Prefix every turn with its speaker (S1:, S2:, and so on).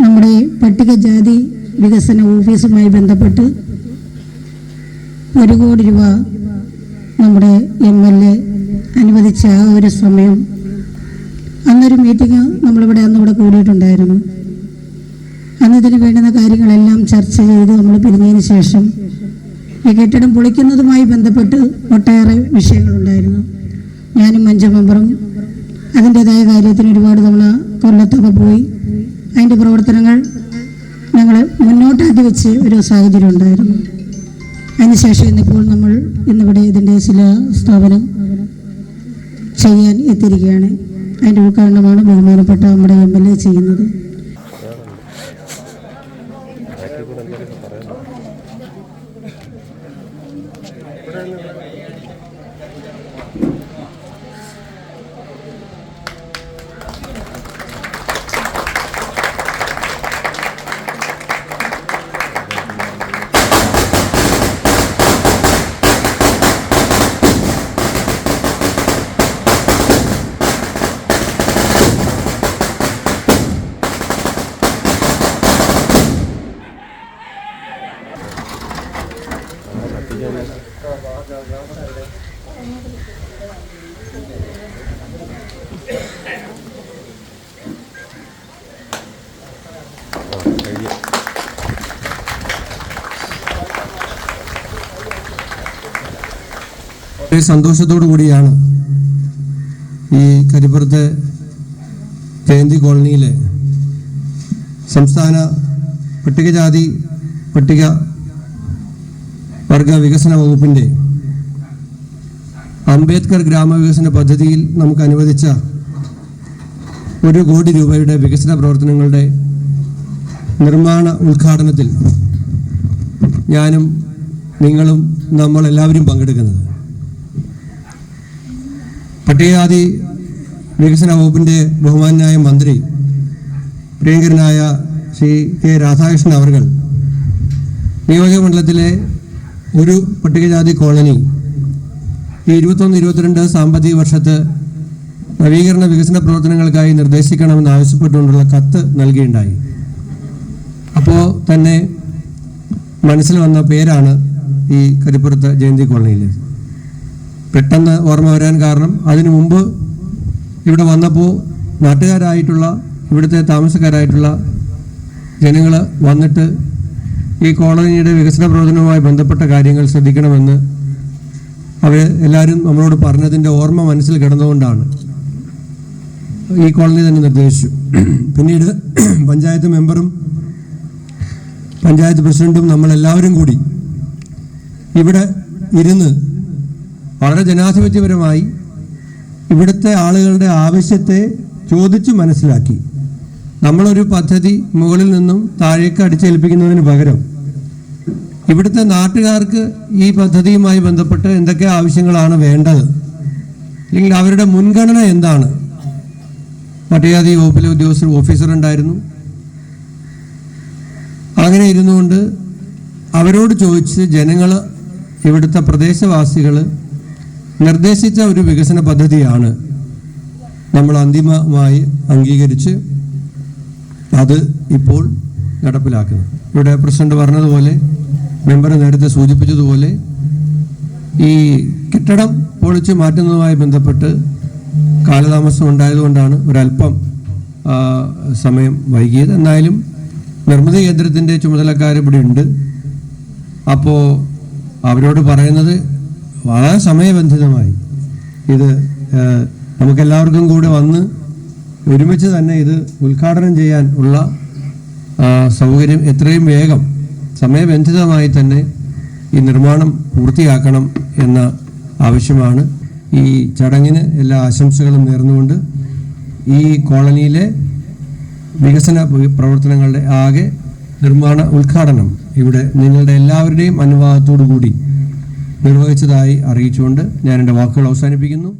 S1: നമ്മുടെ പട്ടികജാതി വികസന ഓഫീസുമായി ബന്ധപ്പെട്ട് ഒരു കോടി രൂപ നമ്മുടെ എം എൽ എ അനുവദിച്ച ആ ഒരു സമയം അന്നൊരു മീറ്റിംഗ് നമ്മളിവിടെ അന്നിവിടെ കൂടിയിട്ടുണ്ടായിരുന്നു. അന്ന് ഇതിന് വേണ്ടുന്ന കാര്യങ്ങളെല്ലാം ചർച്ച ചെയ്ത് നമ്മൾ പിരിഞ്ഞതിന് ശേഷം ഈ കെട്ടിടം പൊളിക്കുന്നതുമായി ബന്ധപ്പെട്ട് ഒട്ടേറെ വിഷയങ്ങളുണ്ടായിരുന്നു. ഞാനും മഞ്ജു മെമ്പറും അതിന്റെതായ കാര്യത്തിന് ഒരുപാട് തവണ കൊല്ലത്തൊക്കെ പോയി. അതിന്റെ പ്രവർത്തനങ്ങൾ ഞങ്ങൾ മുന്നോട്ടാക്കി വെച്ച് ഒരു സാഹചര്യം ഉണ്ടായിരുന്നു. അതിനുശേഷം ഇന്നിപ്പോൾ നമ്മൾ ഇന്നിവിടെ ഇതിന്റെ ചില സ്ഥാപനം ചെയ്യാൻ എത്തിയിരിക്കുകയാണ്. അതിന്റെ ഉദ്ഘാടനമാണ് ബഹുമാനപ്പെട്ട നമ്മുടെ എം എൽ എ ചെയ്യുന്നത്.
S2: സന്തോഷത്തോടു കൂടിയാണ് ഈ കരിപ്പുറത്തെ ജയന്തി കോളനിയിലെ സംസ്ഥാന പട്ടികജാതി പട്ടിക വർഗ വികസന വകുപ്പിന്റെ അംബേദ്കർ ഗ്രാമവികസന പദ്ധതിയിൽ നമുക്ക് അനുവദിച്ച ഒരു കോടി രൂപയുടെ വികസന പ്രവർത്തനങ്ങളുടെ നിർമ്മാണ ഉദ്ഘാടനത്തിൽ ഞാനും നിങ്ങളും നമ്മളെല്ലാവരും പങ്കെടുക്കുന്നത്. പട്ടികജാതി വികസന വകുപ്പിന്റെ ബഹുമാനായ മന്ത്രി പ്രിയങ്കരനായ ശ്രീ കെ രാധാകൃഷ്ണൻ അവർ നിയോജക മണ്ഡലത്തിലെ ഒരു പട്ടികജാതി കോളനി ഈ ഇരുപത്തൊന്ന് ഇരുപത്തിരണ്ട് സാമ്പത്തിക വർഷത്ത് നവീകരണ വികസന പ്രവർത്തനങ്ങൾക്കായി നിർദ്ദേശിക്കണമെന്ന് ആവശ്യപ്പെട്ടുകൊണ്ടുള്ള കത്ത് നൽകിയിട്ടുണ്ടായി അപ്പോൾ തന്നെ മനസ്സിൽ വന്ന പേരാണ് ഈ കരിപ്പുറത്ത് ജയന്തി കോളനിയിൽ പെട്ടെന്ന് ഓർമ്മ വരാൻ കാരണം അതിനു മുമ്പ് ഇവിടെ വന്നപ്പോൾ നാട്ടുകാരായിട്ടുള്ള ഇവിടുത്തെ താമസക്കാരായിട്ടുള്ള ജനങ്ങൾ വന്നിട്ട് ഈ കോളനിയുടെ വികസന പ്രവർത്തനവുമായി ബന്ധപ്പെട്ട കാര്യങ്ങൾ ശ്രദ്ധിക്കണമെന്ന് അവർ എല്ലാവരും നമ്മളോട് പറഞ്ഞതിന്റെ ഓർമ്മ മനസ്സിൽ കിടന്നുകൊണ്ടാണ് ഈ കോളനി തന്നെ നിർദ്ദേശിച്ചു. പിന്നീട് പഞ്ചായത്ത് മെമ്പറും പഞ്ചായത്ത് പ്രസിഡന്റും നമ്മളെല്ലാവരും കൂടി ഇവിടെ ഇരുന്ന് വളരെ ജനാധിപത്യപരമായി ഇവിടുത്തെ ആളുകളുടെ ആവശ്യത്തെ ചോദിച്ചു മനസ്സിലാക്കി. നമ്മളൊരു പദ്ധതി മുകളിൽ നിന്നും താഴേക്ക് അടിച്ചേൽപ്പിക്കുന്നതിന് പകരം ഇവിടുത്തെ നാട്ടുകാർക്ക് ഈ പദ്ധതിയുമായി ബന്ധപ്പെട്ട് എന്തൊക്കെ ആവശ്യങ്ങളാണ് വേണ്ടത്? അല്ലെങ്കിൽ അവരുടെ മുൻഗണന എന്താണ്? പട്ടികജാതി വകുപ്പിലെ ഉദ്യോഗസ്ഥർ ഓഫീസർ ഉണ്ടായിരുന്നു. അങ്ങനെ ഇരുന്നുകൊണ്ട് അവരോട് ചോദിച്ച് ജനങ്ങൾ ഇവിടുത്തെ പ്രദേശവാസികൾ നിർദ്ദേശിച്ച ഒരു വികസന പദ്ധതിയാണ് നമ്മൾ അന്തിമമായി അംഗീകരിച്ച് അത് ഇപ്പോൾ നടപ്പിലാക്കുന്നത്. ഇവിടെ പ്രസിഡന്റ് പറഞ്ഞതുപോലെ മെമ്പർ നേരത്തെ സൂചിപ്പിച്ചതുപോലെ ഈ കെട്ടിടം പൊളിച്ച് മാറ്റുന്നതുമായി ബന്ധപ്പെട്ട് കാലതാമസം ഉണ്ടായതുകൊണ്ടാണ് ഒരല്പം സമയം വൈകിയത്. എന്നാലും നിർമ്മിതി കേന്ദ്രത്തിന്റെ ചുമതലക്കാർ ഇവിടെ ഉണ്ട്. അപ്പോൾ അവരോട് പറയുന്നത് വളരെ സമയബന്ധിതമായി. ഇത് നമുക്കെല്ലാവർക്കും കൂടെ വന്ന് ഒരുമിച്ച് തന്നെ ഇത് ഉദ്ഘാടനം ചെയ്യാൻ ഉള്ള സൗകര്യം എത്രയും വേഗം സമയബന്ധിതമായി തന്നെ ഈ നിർമ്മാണം പൂർത്തിയാക്കണം എന്ന ആവശ്യമാണ്. ഈ ചടങ്ങിന് എല്ലാ ആശംസകളും നേർന്നുകൊണ്ട് ഈ കോളനിയിലെ വികസന പ്രവർത്തനങ്ങളുടെ ആകെ നിർമ്മാണ ഉദ്ഘാടനം ഇവിടെ നിങ്ങളുടെ എല്ലാവരുടെയും അനുവാദത്തോടു കൂടി നിർവഹിച്ചതായി അറിയിച്ചുകൊണ്ട് ഞാൻ എന്റെ വാക്കുകൾ അവസാനിപ്പിക്കുന്നു.